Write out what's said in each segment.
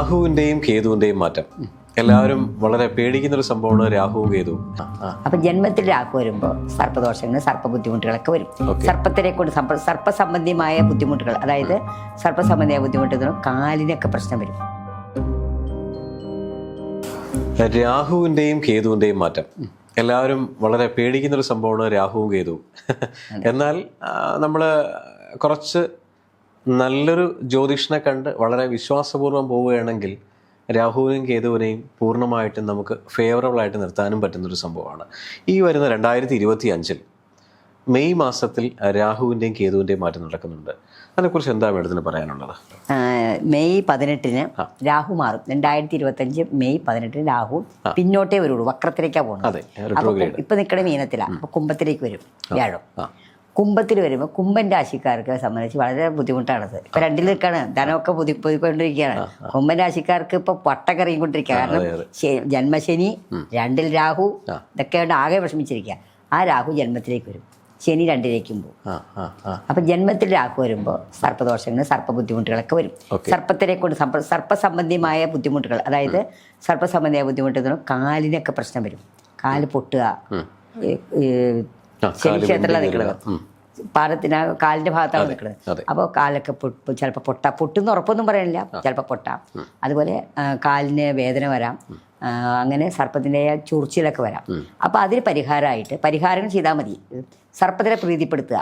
രാഹുവിന്റെയും കേതുവിന്റെയും മാറ്റം. എല്ലാവരും വളരെ പേടിക്കുന്ന ഒരു സംഭവമാണ് രാഹു കേതു. അപ്പൊ ജന്മത്തിൽ രാഹു വരുമ്പോൾ സർപ്പദോഷങ്ങൾ സർപ്പ ബുദ്ധിമുട്ടുകളൊക്കെ വരും. സർപ്പത്തിനെ കൊണ്ട് സർപ്പ സംബന്ധിയമായ ബുദ്ധിമുട്ടുകൾ അതായത് സർപ്പ സംബന്ധിയായ ബുദ്ധിമുട്ടുകളും കാലിനൊക്കെ പ്രശ്നം വരും. രാഹുവിന്റെയും കേതുവിന്റെയും മാറ്റം. എല്ലാവരും വളരെ പേടിക്കുന്ന ഒരു സംഭവമാണ് രാഹുവും കേതുവും. എന്നാൽ നമ്മൾ കുറച്ച് നല്ലൊരു ജ്യോതിഷനെ കണ്ട് വളരെ വിശ്വാസപൂർവം പോവുകയാണെങ്കിൽ രാഹുവിനെയും കേതുവിനെയും പൂർണമായിട്ടും നമുക്ക് ഫേവറബിളായിട്ട് നിർത്താനും പറ്റുന്നൊരു സംഭവമാണ്. ഈ വരുന്ന രണ്ടായിരത്തി ഇരുപത്തി അഞ്ചിൽ മെയ് മാസത്തിൽ രാഹുവിന്റെയും കേതുവിന്റെയും മാറ്റം നടക്കുന്നുണ്ട്. അതിനെക്കുറിച്ച് എന്താ മേഡത്തിന് പറയാനുള്ളത്? മെയ് പതിനെട്ടിന് രാഹു മാറും. രണ്ടായിരത്തി ഇരുപത്തഞ്ച് മെയ് പതിനെട്ടിന് രാഹു പിന്നോട്ടേ വരുള്ളൂ. വക്രത്തിലേക്കാണ് പോകുന്നത്. ഇപ്പൊ നിൽക്കണ മീനത്തിലാ. കുംഭത്തിലേക്ക് വരും വ്യാഴം. കുംഭത്തിൽ വരുമ്പോൾ കുംഭൻ രാശിക്കാർക്ക് സംബന്ധിച്ച് വളരെ ബുദ്ധിമുട്ടാണത്. ഇപ്പൊ രണ്ടിൽ നിൽക്കാണ്. ധനമൊക്കെ പുതി പോയിക്കൊണ്ടിരിക്കുകയാണ് കുംഭൻ രാശിക്കാർക്ക് ഇപ്പൊ പട്ടക്കറിയിക്കൊണ്ടിരിക്കുക കാരണം അതെ. ശ- ജന്മശനി രണ്ടിൽ രാഹു ഇതൊക്കെ ആകെ വിഷമിച്ചിരിക്കുക. ആ രാഹു ജന്മത്തിലേക്ക് വരും. ശനി രണ്ടിലേക്കും പോകും. അപ്പൊ ജന്മത്തിൽ രാഹു വരുമ്പോൾ സർപ്പദോഷങ്ങൾ സർപ്പ ബുദ്ധിമുട്ടുകളൊക്കെ വരും. സർപ്പത്തിനെ കൊണ്ട് സർപ്പ സർപ്പസംബന്ധിമായ ബുദ്ധിമുട്ടുകൾ അതായത് സർപ്പസംബന്ധിയായ ബുദ്ധിമുട്ടുകൾ കാലിനൊക്കെ പ്രശ്നം വരും. കാൽ പൊട്ടുക. ശനി കാൽ ക്ഷേത്രത്തിലാണ് വെന്ത് നിൽക്കുന്നത് പാദത്തിന് കാലിന്റെ ഭാഗത്താണ് നിൽക്കുന്നത്. അപ്പോൾ കാലൊക്കെ പൊട്ട് ചിലപ്പോൾ പൊട്ട. പൊട്ടുന്ന ഉറപ്പൊന്നും പറയാനില്ല ചിലപ്പോൾ പൊട്ടാം. അതുപോലെ കാലിന് വേദന വരാം. അങ്ങനെ സർപ്പത്തിന്റെ ചൊറിച്ചിലൊക്കെ വരാം. അപ്പോൾ അതിന് പരിഹാരമായിട്ട് പരിഹാരങ്ങൾ ചെയ്താൽ മതി. സർപ്പത്തിനെ പ്രീതിപ്പെടുത്തുക.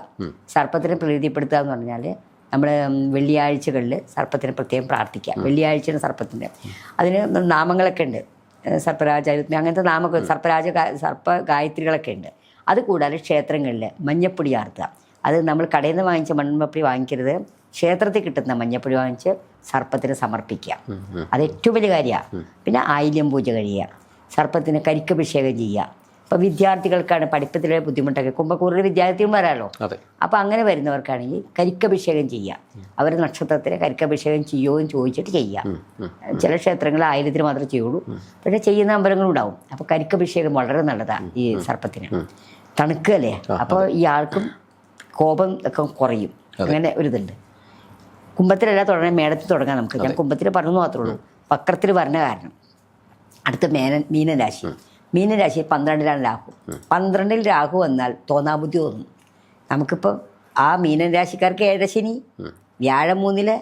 സർപ്പത്തിനെ പ്രീതിപ്പെടുത്തുക എന്ന് പറഞ്ഞാൽ നമ്മൾ വെള്ളിയാഴ്ചകളിൽ സർപ്പത്തിനെ പ്രത്യേകം പ്രാർത്ഥിക്കുക. വെള്ളിയാഴ്ചയാണ് സർപ്പത്തിന്റെ. അതിന് നാമങ്ങളൊക്കെ ഉണ്ട്. സർപ്പരാജ അങ്ങനത്തെ നാമൊക്കെ സർപ്പരാജ സർപ്പ ഗായത്രികളൊക്കെ ഉണ്ട്. അത് കൂടാതെ ക്ഷേത്രങ്ങളിൽ മഞ്ഞപ്പൊടി ആർത്തുക അത് നമ്മൾ കടയിൽ നിന്ന് വാങ്ങിച്ച മൺമപ്പൊടി വാങ്ങിക്കരുത്. ക്ഷേത്രത്തിൽ കിട്ടുന്ന മഞ്ഞപ്പൊടി വാങ്ങിച്ച് സർപ്പത്തിന് സമർപ്പിക്കുക. അത് ഏറ്റവും വലിയ കാര്യമാണ് പിന്നെ ആയില്യം പൂജ കഴിയുക. സർപ്പത്തിന് കരിക്കഭിഷേകം ചെയ്യുക. ഇപ്പോൾ വിദ്യാർത്ഥികൾക്കാണ് പഠിപ്പത്തിലെ ബുദ്ധിമുട്ടൊക്കെ. കുംഭക്കൂറിൽ വിദ്യാർത്ഥിമാരാണല്ലോ അപ്പോൾ അങ്ങനെ വരുന്നവർക്കാണെങ്കിൽ കരിക്കഭിഷേകം ചെയ്യുക. അവർ നക്ഷത്രത്തിന് കരിക്കഭിഷേകം ചെയ്യുമോ എന്ന് ചോദിച്ചിട്ട് ചെയ്യുക. ചില ക്ഷേത്രങ്ങൾ ആയിരത്തിന് മാത്രമേ ചെയ്യുള്ളൂ. പക്ഷേ ചെയ്യുന്ന അമ്പലങ്ങളും ഉണ്ടാവും അപ്പോൾ കരിക്കഭിഷേകം വളരെ നല്ലതാണ് ഈ സർപ്പത്തിന്. തണുക്കല്ലേ? അപ്പോൾ ഇയാൾക്കും കോപം ഒക്കെ കുറയും. അങ്ങനെ ഒരു ഇതുണ്ട് കുംഭത്തിലല്ല തുടങ്ങാൻ മേടത്തിൽ തുടങ്ങാം നമുക്ക്. ഞാൻ കുംഭത്തിൽ പറഞ്ഞു മാത്രമേ ഉള്ളൂ. വക്രത്തിൽ വരണ കാരണം. അടുത്ത മേനൻ മീനരാശി. മീനരാശി പന്ത്രണ്ടിലാണ് രാഹു. പന്ത്രണ്ടിൽ രാഹു വന്നാൽ തോന്നാബുദ്ധി തോന്നും. നമുക്കിപ്പോൾ ആ മീനൻ രാശിക്കാർക്ക് ഏഴശനി വ്യാഴം മൂന്നിൽ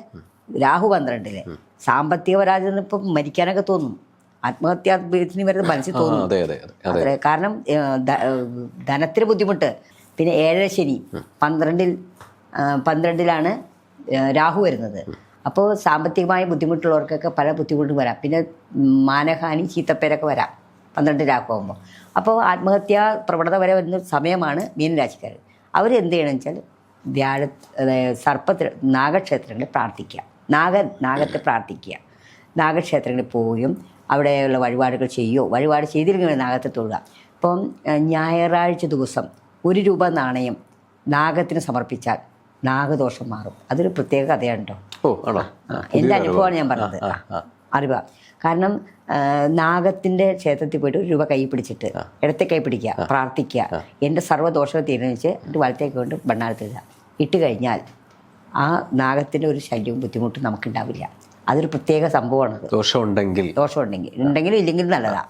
രാഹു പന്ത്രണ്ടിൽ. സാമ്പത്തിക പരാജയം ഇപ്പം മരിക്കാനൊക്കെ തോന്നും. ആത്മഹത്യാ ഭീഷണി വരുന്നത് മനസ്സിൽ അതെ കാരണം ധനത്തിന് ബുദ്ധിമുട്ട്. പിന്നെ ഏഴര ശനി പന്ത്രണ്ടിൽ പന്ത്രണ്ടിലാണ് രാഹു വരുന്നത്. അപ്പോൾ സാമ്പത്തികമായ ബുദ്ധിമുട്ടുള്ളവർക്കൊക്കെ പല ബുദ്ധിമുട്ടും വരാം. പിന്നെ മാനഹാനി ചീത്തപ്പേരൊക്കെ വരാം. പന്ത്രണ്ട് രാഹു ആകുമ്പോൾ അപ്പോൾ ആത്മഹത്യാ പ്രവണത വരെ വരുന്ന സമയമാണ് മീനരാശിക്കാർ അവർ എന്ത് ചെയ്യണമെന്ന് വെച്ചാൽ വ്യാഴ സർപ്പത്തിൽ നാഗക്ഷേത്രങ്ങളിൽ പ്രാർത്ഥിക്കുക. നാഗ നാഗത്തെ പ്രാർത്ഥിക്കുക. നാഗക്ഷേത്രങ്ങളിൽ പോവുകയും അവിടെയുള്ള വഴിപാടുകൾ ചെയ്യുകയോ വഴിപാട് ചെയ്തില്ലെങ്കിൽ നാഗത്തെ തൊഴുക. ഇപ്പം ഞായറാഴ്ച ദിവസം ഒരു രൂപ നാണയം നാഗത്തിന് സമർപ്പിച്ചാൽ നാഗദോഷം മാറും. അതൊരു പ്രത്യേക കഥയാണ് കേട്ടോ എന്റെ അനുഭവമാണ് ഞാൻ പറഞ്ഞത്. അറിവ. കാരണം നാഗത്തിന്റെ ക്ഷേത്രത്തിൽ പോയിട്ട് ഒരു രൂപ കൈ പിടിച്ചിട്ട് ഇടത്തെ കൈ പിടിക്കുക പ്രാർത്ഥിക്കുക എന്റെ സർവദോഷവും തീരുമാനിച്ച് എന്റെ വലത്തേക്ക് കൊണ്ട് ഭണ്ണാരത്തിടുക ഇട്ട് കഴിഞ്ഞാൽ ആ നാഗത്തിന്റെ ഒരു ശല്യവും ബുദ്ധിമുട്ടും നമുക്കുണ്ടാവില്ല. അതൊരു പ്രത്യേക സംഭവമാണത് ദോഷം ഉണ്ടെങ്കിൽ ദോഷം ഉണ്ടെങ്കിൽ ഉണ്ടെങ്കിലും ഇല്ലെങ്കിലും നല്ലതാ.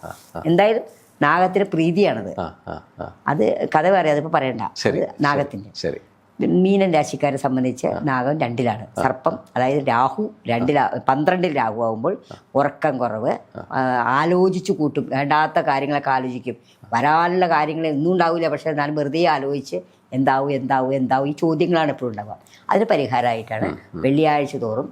എന്തായാലും നാഗത്തിന്റെ പ്രീതിയാണത്. അത് കഥ പറയാതെ ഇപ്പൊ പറയണ്ട. നാഗത്തിന്റെ ശരി മീനൻ രാശിക്കാരെ സംബന്ധിച്ച് നാഗം രണ്ടിലാണ്. സർപ്പം അതായത് രാഹു രണ്ടിലാ പന്ത്രണ്ടിൽ രാഹു ആകുമ്പോൾ ഉറക്കം കുറവ് ആലോചിച്ച് കൂട്ടും. വേണ്ടാത്ത കാര്യങ്ങളൊക്കെ ആലോചിക്കും. വരാനുള്ള കാര്യങ്ങൾ ഒന്നും ഉണ്ടാവില്ല പക്ഷേ എന്നാലും വെറുതെ ആലോചിച്ച് എന്താവും എന്താവും എന്താവും ഈ ചോദ്യങ്ങളാണ് എപ്പോഴും ഉണ്ടാവുക. അതിന് പരിഹാരമായിട്ടാണ് വെള്ളിയാഴ്ച തോറും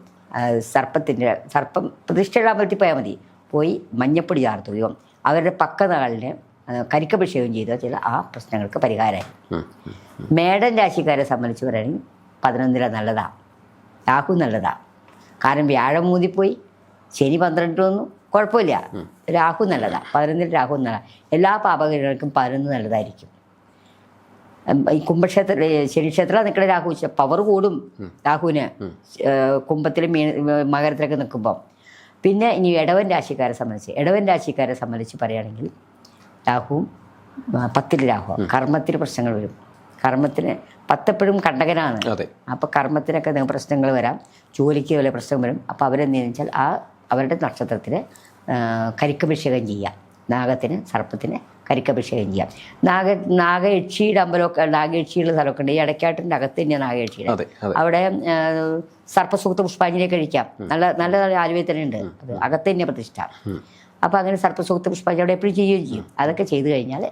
സർപ്പത്തിന്റെ സർപ്പം പ്രതിഷ്ഠയുടെ പറ്റി പോയാൽ മതി. പോയി മഞ്ഞപ്പൊടി ചാർത്തുകയോ അവരുടെ പക്കനാളിന് കരിക്കഭിഷേകം ചെയ്തോ ചില ആ പ്രശ്നങ്ങൾക്ക് പരിഹാരമായി. മേടൻ രാശിക്കാരെ സംബന്ധിച്ച് പറയുകയാണെങ്കിൽ പതിനൊന്നില നല്ലതാ. രാഹു നല്ലതാ. കാരണം വ്യാഴം മൂതിപ്പോയി ശനി പന്ത്രണ്ട് വന്നു കുഴപ്പമില്ല. രാഹു നല്ലതാ. പതിനൊന്നിൽ രാഹു നല്ലതാണ് എല്ലാ പാപകരങ്ങൾക്കും പതിനൊന്ന് നല്ലതായിരിക്കും. ഈ കുംഭക്ഷേത്ര ശനിക്ഷേത്രം നിൽക്കുന്ന രാഹു പവർ കൂടും രാഹുവിന്. കുംഭത്തിലും മീന മകരത്തിലൊക്കെ നിൽക്കുമ്പം. പിന്നെ ഇനി ഇടവൻ രാശിക്കാരെ സംബന്ധിച്ച് ഇടവൻ രാശിക്കാരെ സംബന്ധിച്ച് പറയുകയാണെങ്കിൽ രാഹുവും പത്തിൽ രാഹു കർമ്മത്തിൽ പ്രശ്നങ്ങൾ വരും. കർമ്മത്തിന് പത്തെപ്പോഴും കണ്ടകനാണ്. അപ്പോൾ കർമ്മത്തിനൊക്കെ നിങ്ങൾ പ്രശ്നങ്ങൾ വരാം ജോലിക്ക് വല്ല പ്രശ്നം വരും അപ്പോൾ അവരെന്ത് ചെയ്യുന്നത് വെച്ചാൽ ആ അവരുടെ നക്ഷത്രത്തിന് കരിക്കഭിഷേകം ചെയ്യുക. നാഗത്തിന് സർപ്പത്തിന് കരിക്കഭിഷേകം ചെയ്യാം. നാഗ നാഗയക്ഷിയുടെ അമ്പലമൊക്കെ നാഗയക്ഷിയുള്ള സ്ഥലമൊക്കെ ഉണ്ട് ഈ ഇടയ്ക്കാട്ടിന്റെ അകത്ത് തന്നെയാണ് നാഗയക്ഷിയുടെ അവിടെ സർപ്പസുഖത്ത് സർപ്പസൂക്ത പുഷ്പാഞ്ജലി കഴിക്കാം. നല്ല നല്ല ആലുവയിൽ തന്നെ ഉണ്ട്. അത് അകത്ത് തന്നെ പ്രതിഷ്ഠ. അപ്പോൾ അങ്ങനെ സർപ്പസൂക്ത പുഷ്പാഞ്ജലി അവിടെ എപ്പോഴും ചെയ്യുകയും ചെയ്യും. അതൊക്കെ ചെയ്തു കഴിഞ്ഞാൽ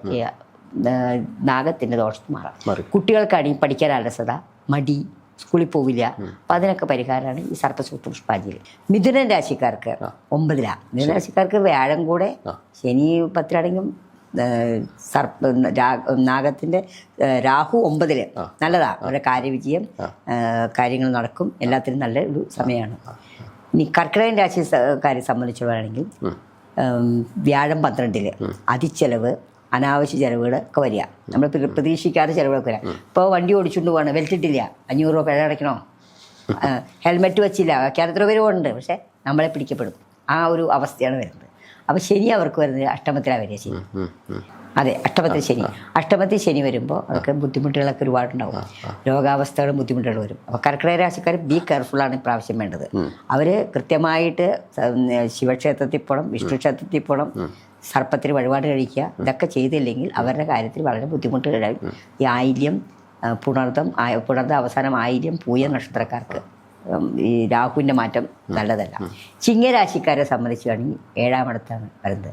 നാഗത്തിന്റെ ദോഷം മാറാം. കുട്ടികൾക്ക് കുട്ടികൾക്കാണെങ്കിൽ പഠിക്കാൻ അലസത. മടി സ്കൂളിൽ പോവില്ല. അപ്പം അതിനൊക്കെ പരിഹാരമാണ് ഈ സർപ്പസൂക്ത പുഷ്പാഞ്ജലി. മിഥുനൻ രാശിക്കാർക്ക് ഒമ്പതിലാ. മിഥുന രാശിക്കാർക്ക് വ്യാഴം കൂടെ ശനി പത്തിലാണെങ്കിലും സർപ്പ നാഗത്തിന്റെ രാഹു ഒമ്പതിൽ. നല്ലതാ. അവരുടെ കാര്യവിജയം കാര്യങ്ങൾ നടക്കും. എല്ലാത്തിനും നല്ല ഒരു സമയമാണ്. ഇനി കർക്കിടകൻ രാശി കാര്യം സംബന്ധിച്ചുള്ളതാണെങ്കിൽ വ്യാഴം പന്ത്രണ്ടിൽ അതിച്ചെലവ് അനാവശ്യ ചെലവുകളൊക്കെ വരിക. നമ്മൾ പ്ര- പ്രതീക്ഷിക്കാത്ത ചെലവുകളൊക്കെ വരിക ഇപ്പോൾ വണ്ടി ഓടിച്ചുകൊണ്ട് പോകണം വെൽറ്റിട്ടില്ല അഞ്ഞൂറ് രൂപ പിഴ അടയ്ക്കണോ? ഹെൽമെറ്റ് വെച്ചില്ല. കേരളത്തിൽ പേര് പക്ഷേ നമ്മളെ പിടിക്കപ്പെടും. ആ ഒരു അവസ്ഥയാണ് വരുന്നത്. അപ്പോൾ ശനി അവർക്ക് വരുന്നത് അഷ്ടമത്തിലാണ് വരിക ശനി. അതെ അഷ്ടമത്തിൽ ശനി. അഷ്ടമത്തിൽ ശനി വരുമ്പോൾ അവർക്ക് ബുദ്ധിമുട്ടുകളൊക്കെ ഒരുപാടുണ്ടാവും. രോഗാവസ്ഥകളും ബുദ്ധിമുട്ടുകൾ വരും. അപ്പോൾ കർക്കിടക രാശിക്കാർ ബി കെയർഫുള്ളാണ് പ്രാവശ്യം വേണ്ടത്. അവർ കൃത്യമായിട്ട് ശിവക്ഷേത്രത്തിൽ പോകണം വിഷ്ണു ക്ഷേത്രത്തിൽ പോകണം സർപ്പത്തിന് വഴിപാട് കഴിക്കുക ഇതൊക്കെ ചെയ്തില്ലെങ്കിൽ അവരുടെ കാര്യത്തിൽ വളരെ ബുദ്ധിമുട്ടുകളായി ഈ ആയില്യം പുണർദം ആ- അവസാനം ആയില്യം പൂയ നക്ഷത്രക്കാർക്ക്. ഈ രാഹുവിന്റെ മാറ്റം നല്ലതല്ല. ചിങ്ങരാശിക്കാരെ സംബന്ധിച്ചാണെങ്കിൽ ഏഴാമിടത്താണ് വരുന്നത്.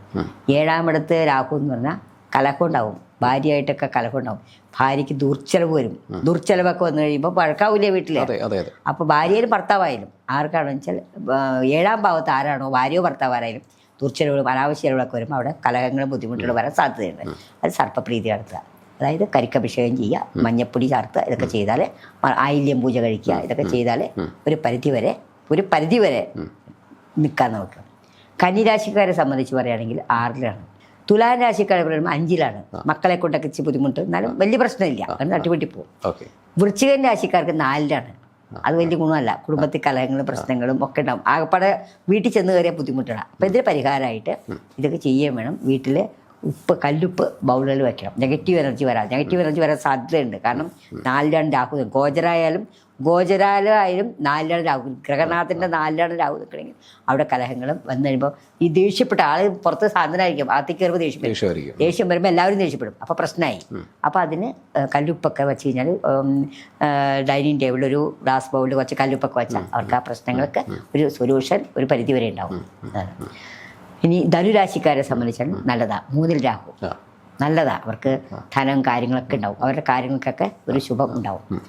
ഏഴാമിടത്ത് രാഹു എന്ന് പറഞ്ഞാൽ കലഹം ഉണ്ടാവും ഭാര്യയായിട്ടൊക്കെ കലഹം ഉണ്ടാവും ഭാര്യയ്ക്ക് ദുർച്ചെലവ് വരും. ദുർച്ചെലവൊക്കെ വന്നു കഴിയുമ്പോൾ പഴക്കാവില്ലേ വീട്ടിൽ അപ്പോൾ ഭാര്യയിലും ഭർത്താവായാലും ആർക്കാണെന്ന് വെച്ചാൽ ഏഴാം ഭാവത്ത് ആരാണോ ഭാര്യയോ ഭർത്താവാരായാലും ദുർച്ചെലവുകളും അനാവശ്യ ചെലവുകളൊക്കെ വരുമ്പോൾ അവിടെ കലഹങ്ങളും ബുദ്ധിമുട്ടുകളും വരാൻ സാധ്യതയുണ്ട്. അത് സർപ്പപ്രീതി നടത്തുക. അതായത് കരിക്കഭിഷേകം ചെയ്യുക മഞ്ഞപ്പൊടി ചേർത്ത് ഇതൊക്കെ ചെയ്താൽ ആയില്യം പൂജ കഴിക്കുക ഇതൊക്കെ ചെയ്താൽ ഒരു പരിധി വരെ ഒരു പരിധി വരെ നിൽക്കാൻ നമുക്ക് കന്നിരാശിക്കാരെ സംബന്ധിച്ച് പറയുകയാണെങ്കിൽ ആറിലാണ്. തുലാൻ രാശിക്കാരെ പറയുമ്പോൾ അഞ്ചിലാണ്. മക്കളെ കൊണ്ടൊക്കെ ഇച്ചിരി ബുദ്ധിമുട്ട്. എന്നാലും വലിയ പ്രശ്നമില്ല. അത് തട്ടിവെട്ടി പോകും. വൃശ്ചികൻ രാശിക്കാർക്ക് നാലിലാണ്. അത് വലിയ ഗുണമല്ല. കുടുംബത്തിൽ കലഹങ്ങളും പ്രശ്നങ്ങളും ഒക്കെ ഉണ്ടാവും. ആകെപ്പാടെ വീട്ടിൽ ചെന്ന് കയറിയ ബുദ്ധിമുട്ടാണ്. അപ്പം ഇതിന് പരിഹാരമായിട്ട് ഇതൊക്കെ ചെയ്യുകയും വേണം. വീട്ടിൽ ഉപ്പ് കല്ലുപ്പ് ബൗളിൽ വെക്കണം നെഗറ്റീവ് എനർജി വരാം നെഗറ്റീവ് എനർജി വരാൻ സാധ്യതയുണ്ട്. കാരണം നാല് രാഹു ഗോചരായാലും ഗോചരാലായാലും നാല് രാഹു ഗ്രഹനാഥന്റെ നാല് രാഹു നിൽക്കണമെങ്കിൽ അവിടെ കലഹങ്ങളും വന്നു കഴിയുമ്പോൾ ഈ ദേഷ്യപ്പെട്ട ആൾ പുറത്ത് സാധനമായിരിക്കും. ആത്തി കയറുമ്പോൾ ദേഷ്യപ്പെടും ദേഷ്യം വരുമ്പോൾ എല്ലാവരും ദേഷ്യപ്പെടും. അപ്പോൾ പ്രശ്നമായി. അപ്പോൾ അതിന് കല്ലുപ്പൊക്കെ വെച്ച് കഴിഞ്ഞാൽ ഡൈനിങ് ടേബിളിൽ ഒരു ഗ്ലാസ് ബൗളിൽ കുറച്ച് കല്ലുപ്പൊക്കെ വെച്ചാൽ അവർക്ക് ആ പ്രശ്നങ്ങൾക്ക് ഒരു സൊല്യൂഷൻ ഒരു പരിധി വരെ ഉണ്ടാവും. ഇനി ധനുരാശിക്കാരെ സംബന്ധിച്ചാണ് നല്ലതാ. മൂന്നിൽ രാഹു. നല്ലതാ. അവർക്ക് ധനം കാര്യങ്ങളൊക്കെ ഉണ്ടാവും. അവരുടെ കാര്യങ്ങൾക്കൊക്കെ ഒരു ശുഭം ഉണ്ടാവും.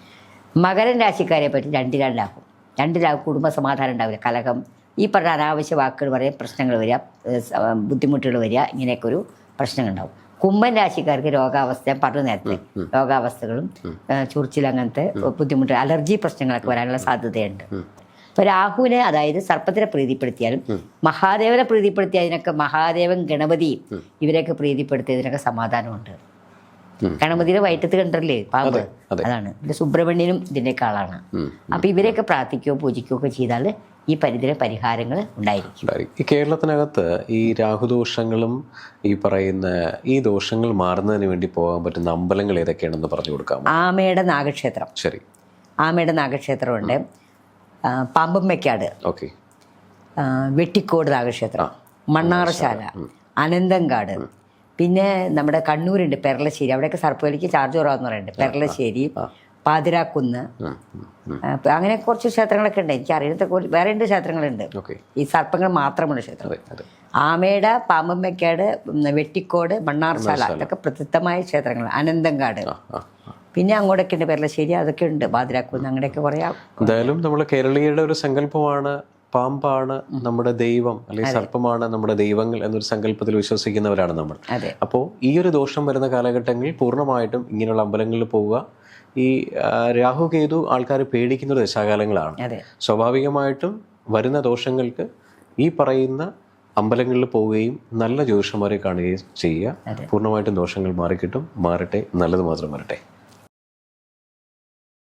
മകരൻ രാശിക്കാരെ പറ്റി രണ്ടിലാണ് രാഹു. രണ്ട് രാഹു കുടുംബ സമാധാനം ഉണ്ടാവില്ല. കലഹം ഈ പറഞ്ഞ അനാവശ്യ വാക്കുകൾ പറയാൻ പ്രശ്നങ്ങൾ വരിക ബുദ്ധിമുട്ടുകൾ വരിക ഇങ്ങനെയൊക്കെ ഒരു പ്രശ്നങ്ങൾ ഉണ്ടാവും. കുംഭൻ രാശിക്കാർക്ക് രോഗാവസ്ഥ പറഞ്ഞു നേരത്തെ രോഗാവസ്ഥകളും ചൊറിച്ചിൽ അങ്ങനത്തെ ബുദ്ധിമുട്ട് അലർജി പ്രശ്നങ്ങളൊക്കെ വരാനുള്ള സാധ്യതയുണ്ട്. ഇപ്പൊ രാഹുവിനെ അതായത് സർപ്പത്തിനെ പ്രീതിപ്പെടുത്തിയാലും മഹാദേവനെ പ്രീതിപ്പെടുത്തിയതിനൊക്കെ മഹാദേവൻ ഗണപതി ഇവരെയൊക്കെ പ്രീതിപ്പെടുത്തിയതിനൊക്കെ സമാധാനമുണ്ട്. ഗണപതിയുടെ വയറ്റത്ത് കണ്ടല്ലേ പാമ്പ്. അതെ, അതെ. അതാണ്. പിന്നെ സുബ്രഹ്മണ്യനും ഇതിന്റെയൊക്കെ ആളാണ്. അപ്പൊ ഇവരെയൊക്കെ പ്രാർത്ഥിക്കുകയോ പൂജിക്കുകയോ ഒക്കെ ചെയ്താൽ ഈ പരിധിയിലെ പരിഹാരങ്ങൾ ഉണ്ടായിരിക്കും. ഈ കേരളത്തിനകത്ത് ഈ രാഹുദോഷങ്ങളും ഈ പറയുന്ന ഈ ദോഷങ്ങൾ മാറുന്നതിന് വേണ്ടി പോകാൻ പറ്റുന്ന അമ്പലങ്ങൾ ഏതൊക്കെയാണെന്ന് പറഞ്ഞു കൊടുക്കാം ആമയുടെ നാഗക്ഷേത്രം. ശരി. ആമയുടെ നാഗക്ഷേത്രമുണ്ട്. പാമ്പമ്മയ്ക്കാട് ഓക്കെ. വെട്ടിക്കോട് നാഗക്ഷേത്രം മണ്ണാറശാല അനന്തങ്കാട്. പിന്നെ നമ്മുടെ കണ്ണൂരുണ്ട് പെരളശ്ശേരി. അവിടെയൊക്കെ സർപ്പുകളിക്ക് ചാർജ് കുറവാന്ന് പറയുന്നുണ്ട്. പെരളശ്ശേരി പാതിരാക്കുന്ന്. അങ്ങനെ കുറച്ച് ക്ഷേത്രങ്ങളൊക്കെ ഉണ്ട്. എനിക്ക് അറിയാത്ത വേറെ രണ്ട് ക്ഷേത്രങ്ങളുണ്ട്. ഈ സർപ്പങ്ങൾ മാത്രമുള്ള ക്ഷേത്രം. ആമേട പാമ്പമ്മയ്ക്കാട് വെട്ടിക്കോട് മണ്ണാർശാല ഇതൊക്കെ പ്രസിദ്ധമായ ക്ഷേത്രങ്ങൾ അനന്തങ്കാട്. പിന്നെ അങ്ങോട്ടൊക്കെ ഉണ്ട് ശരി അതൊക്കെ ഉണ്ട്. പാതിരാക്കുന്ന് അങ്ങനെയൊക്കെ കുറേ എന്തായാലും നമ്മൾ കേരളീയരുടെ ഒരു സങ്കല്പമാണ് പാമ്പാണ് നമ്മുടെ ദൈവം അല്ലെങ്കിൽ സർപ്പമാണ് നമ്മുടെ ദൈവങ്ങൾ എന്നൊരു സങ്കല്പത്തിൽ വിശ്വസിക്കുന്നവരാണ് നമ്മൾ. അപ്പോൾ ഈ ഒരു ദോഷം വരുന്ന കാലഘട്ടങ്ങളിൽ പൂർണമായിട്ടും ഇങ്ങനെയുള്ള അമ്പലങ്ങളിൽ പോവുക ഈ രാഹു കേതു ആൾക്കാർ പേടിക്കുന്ന ഒരു ദശാകാലങ്ങളാണ്. സ്വാഭാവികമായിട്ടും വരുന്ന ദോഷങ്ങൾക്ക് ഈ പറയുന്ന അമ്പലങ്ങളിൽ പോവുകയും നല്ല ജ്യോതിഷന്മാരെ കാണുകയും ചെയ്യുക. പൂർണമായിട്ടും ദോഷങ്ങൾ മാറിക്കിട്ടും. മാറട്ടെ നല്ലത് മാത്രം വരട്ടെ.